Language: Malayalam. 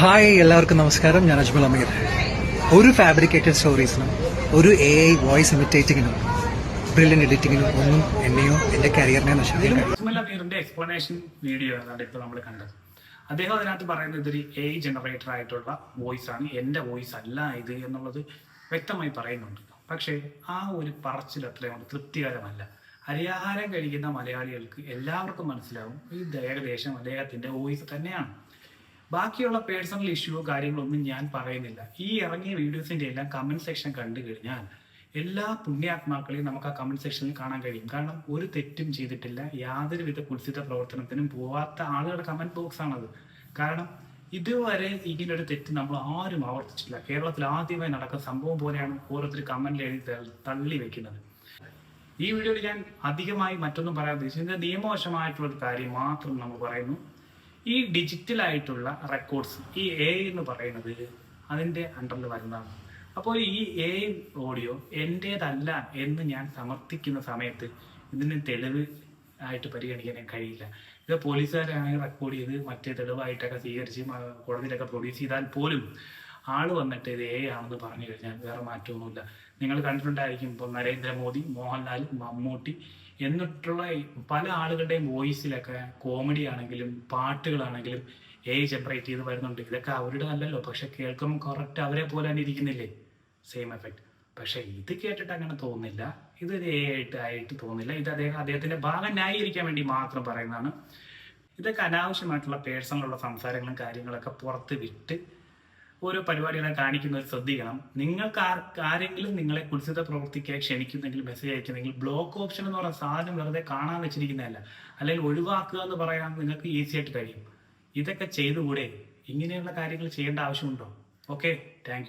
ഹായ് എല്ലാവർക്കും നമസ്കാരം. ഞാൻ അജ്മൽ അമീർ. ഒരു ഫാബ്രിക്കേറ്റഡ് സ്റ്റോറീസിനും ഒരു എ ഐ വോയിസ് ഇമിറ്റേറ്റിങ്ങിനും ബ്രില്യൻ എഡിറ്റിങ്ങിനും ഒന്നും എന്നെയോ എന്റെ കരിയറിനെ നശിപ്പിക്കും അജ്മൽ എക്സ്പ്ലനേഷൻ വീഡിയോ ആണ് ഇപ്പോൾ നമ്മൾ കണ്ടത്. അദ്ദേഹം അതിനകത്ത് പറയുന്നത് ഇതൊരു എ ഐ ജനറേറ്റർ ആയിട്ടുള്ള വോയിസ് ആണ്. എന്റെ വോയിസ് അല്ല ഇത് എന്നുള്ളത് വ്യക്തമായി പറയുന്നുണ്ട്. പക്ഷേ ആ ഒരു പറച്ചിൽ അത്രയും തൃപ്തികരമല്ല. അരിയാഹാരം കഴിക്കുന്ന മലയാളികൾക്ക് എല്ലാവർക്കും മനസ്സിലാവും ഇത് ഏകദേശം അദ്ദേഹത്തിന്റെ വോയിസ് തന്നെയാണ്. ബാക്കിയുള്ള പേഴ്സണൽ ഇഷ്യൂ കാര്യങ്ങളൊന്നും ഞാൻ പറയുന്നില്ല. ഈ ഇറങ്ങിയ വീഡിയോസിന്റെ എല്ലാം കമന്റ് സെക്ഷൻ കണ്ടു കഴിഞ്ഞാൽ എല്ലാ പുണ്യാത്മാക്കളെയും നമുക്ക് ആ കമന്റ് സെക്ഷനിൽ കാണാൻ കഴിയും. കാരണം ഒരു തെറ്റും ചെയ്തിട്ടില്ല. യാതൊരുവിധ കുൽസിത പ്രവർത്തനത്തിനും പോവാത്ത ആളുകളുടെ കമന്റ് ബോക്സ് ആണത്. കാരണം ഇതുവരെ ഇങ്ങനെ ഒരു തെറ്റ് നമ്മൾ ആരും ആവർത്തിച്ചില്ല കേരളത്തിൽ ആദ്യമായി നടക്കുന്ന സംഭവം പോലെയാണ് ഓരോരുത്തർ കമന്റിൽ എഴുതി തള്ളി- തള്ളി വെക്കുന്നത്. ഈ വീഡിയോയിൽ ഞാൻ അധികമായി മറ്റൊന്നും പറയാൻ ഉദ്ദേശിച്ചത് നിയമവശമായിട്ടുള്ള ഒരു കാര്യം മാത്രം നമ്മൾ പറയുന്നു. ഈ ഡിജിറ്റൽ ആയിട്ടുള്ള റെക്കോർഡ്സ് ഈ എ എന്ന് പറയുന്നത് അതിന്റെ അണ്ടറിൽ വരുന്നതാണ്. അപ്പോൾ ഈ എ ഓഡിയോ എന്റേതല്ല എന്ന് ഞാൻ സമർത്ഥിക്കുന്ന സമയത്ത് ഇതിന് തെളിവ് ആയിട്ട് പരിഗണിക്കാൻ കഴിയില്ല. ഇത് പോലീസുകാരാണെങ്കിൽ റെക്കോർഡ് ചെയ്ത് മറ്റേ തെളിവായിട്ടൊക്കെ സ്വീകരിച്ച് കോടതിയിലൊക്കെ പ്രൊഡ്യൂസ് ചെയ്താൽ പോലും ആൾ വന്നിട്ട് ഇത് എ ആണെന്ന് പറഞ്ഞു കഴിഞ്ഞാൽ വേറെ മാറ്റമൊന്നുമില്ല. നിങ്ങൾ കണ്ടിട്ടുണ്ടായിരിക്കും ഇപ്പോൾ നരേന്ദ്രമോദി മോഹൻലാൽ മമ്മൂട്ടി എന്നിട്ടുള്ള പല ആളുകളുടെയും വോയിസിലൊക്കെ കോമഡി ആണെങ്കിലും പാട്ടുകളാണെങ്കിലും എ ജനറേറ്റ് ചെയ്ത് വരുന്നുണ്ട്. ഇതൊക്കെ അവരുടെ അല്ലല്ലോ. പക്ഷെ കേൾക്കുമ്പോൾ കറക്റ്റ് അവരെ പോലെ തന്നെ ഇരിക്കുന്നില്ലേ? സെയിം എഫക്റ്റ് പക്ഷേ ഇത് കേട്ടിട്ട് അങ്ങനെ തോന്നുന്നില്ല. ഇത് ഒരു എ ആയിട്ട് ആയിട്ട് തോന്നുന്നില്ല. ഇത് അദ്ദേഹം അദ്ദേഹത്തിന്റെ ഭാഗം ന്യായീകരിക്കാൻ വേണ്ടി മാത്രം പറയുന്നതാണ്. ഇതൊക്കെ അനാവശ്യമായിട്ടുള്ള പേഴ്സണലുള്ള സംസാരങ്ങളും കാര്യങ്ങളൊക്കെ പുറത്ത് വിട്ട് ഓരോ പരിപാടികളെ കാണിക്കുന്നവർ ശ്രദ്ധിക്കണം. നിങ്ങൾക്ക് ആരെങ്കിലും നിങ്ങളെ കുൽസിത പ്രവർത്തിക്കാൻ ക്ഷണിക്കുന്നെങ്കിൽ മെസ്സേജ് അയക്കുന്നെങ്കിൽ ബ്ലോക്ക് ഓപ്ഷൻ എന്ന് പറയുന്ന സാധനം വെറുതെ കാണാൻ വെച്ചിരിക്കുന്നതല്ല. അല്ലെങ്കിൽ ഒഴിവാക്കുക എന്ന് പറയാൻ നിങ്ങൾക്ക് ഈസി ആയിട്ട് കഴിയും. ഇതൊക്കെ ചെയ്തുകൂടെ? ഇങ്ങനെയുള്ള കാര്യങ്ങൾ ചെയ്യേണ്ട ആവശ്യമുണ്ടോ? Okay thank